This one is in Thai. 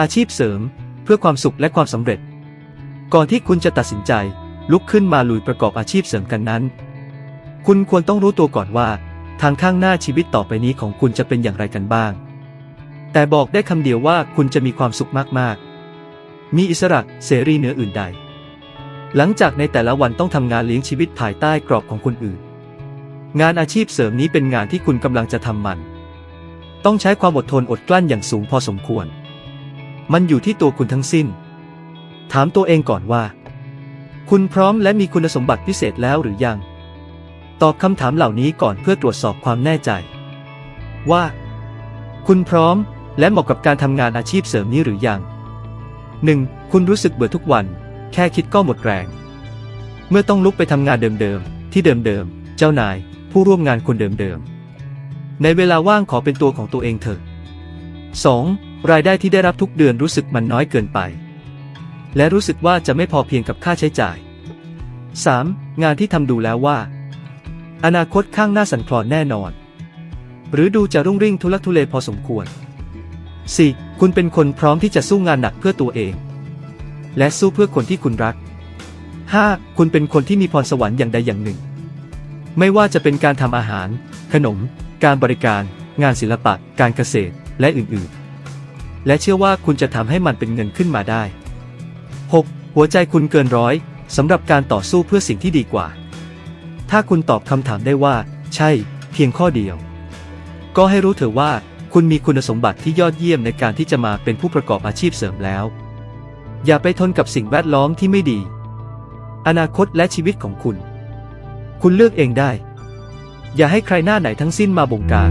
อาชีพเสริม เพื่อความสุขและความสำเร็จ ก่อนที่คุณจะตัดสินใจ ลุกขึ้นมาลุยประกอบอาชีพเสริมกันนั้น คุณควรต้องรู้ตัวก่อนว่า ทางข้างหน้าชีวิตต่อไปนี้ของคุณจะเป็นอย่างไรกันบ้าง แต่บอกได้คำเดียวว่าคุณจะมีความสุขมากๆ มีอิสระเสรีเหนืออื่นใด หลังจากในแต่ละวันต้องทำงานเลี้ยงชีวิตภายใต้กรอบของคนอื่น งานอาชีพเสริมนี้เป็นงานที่คุณกำลังจะทำมัน ต้องใช้ความอดทนอดกลั้นอย่างสูงพอสมควร มันอยู่ที่ตัวคุณทั้งสิ้น ถามตัวเองก่อนว่า คุณพร้อมและมีคุณสมบัติพิเศษแล้วหรือยัง ตอบคำถามเหล่านี้ก่อนเพื่อตรวจสอบความแน่ใจ ว่า คุณพร้อมและเหมาะกับการทำงานอาชีพเสริมนี้หรือยัง 1. คุณรู้สึกเบื่อทุกวัน แค่คิดก็หมดแรง เมื่อต้องลุกไปทำงานเดิมๆ ที่เดิมๆ เจ้านาย ผู้ร่วมงานคนเดิมๆ ในเวลาว่างขอเป็นตัวของตัวเองเถอะ 2. รายได้ที่ได้รับทุกเดือนรู้สึกมันน้อยเกินไป และรู้สึกว่าจะไม่พอเพียงกับค่าใช้จ่าย 3. งานที่ทำดูแล้วว่า อนาคตข้างหน้าสั่นคลอนแน่นอน หรือดูจะรุ่งริ่งทุลักทุเลพอสมควร 4. คุณเป็นคนพร้อมที่จะสู้งานหนักเพื่อตัวเอง และสู้เพื่อคนที่คุณรัก 5. คุณเป็นคนที่มีพรสวรรค์อย่างใดอย่างหนึ่ง ไม่ว่าจะเป็นการทำอาหาร ขนม การบริการ งานศิลปะ การเกษตร และอื่น ๆ และเชื่อว่าคุณจะทำให้มันเป็นเงินขึ้นมาได้ 6. หัวใจคุณเกินร้อยสำหรับการต่อสู้เพื่อสิ่งที่ดีกว่า ถ้าคุณตอบคำถามได้ว่า ใช่ เพียงข้อเดียว ก็ให้รู้เถอะว่า คุณมีคุณสมบัติที่ยอดเยี่ยมในการที่จะมาเป็นผู้ประกอบอาชีพเสริมแล้ว อย่าไปทนกับสิ่งแวดล้อมที่ไม่ดี อนาคตและชีวิตของคุณ คุณเลือกเองได้ อย่าให้ใครหน้าไหนทั้งสิ้นมาบงการ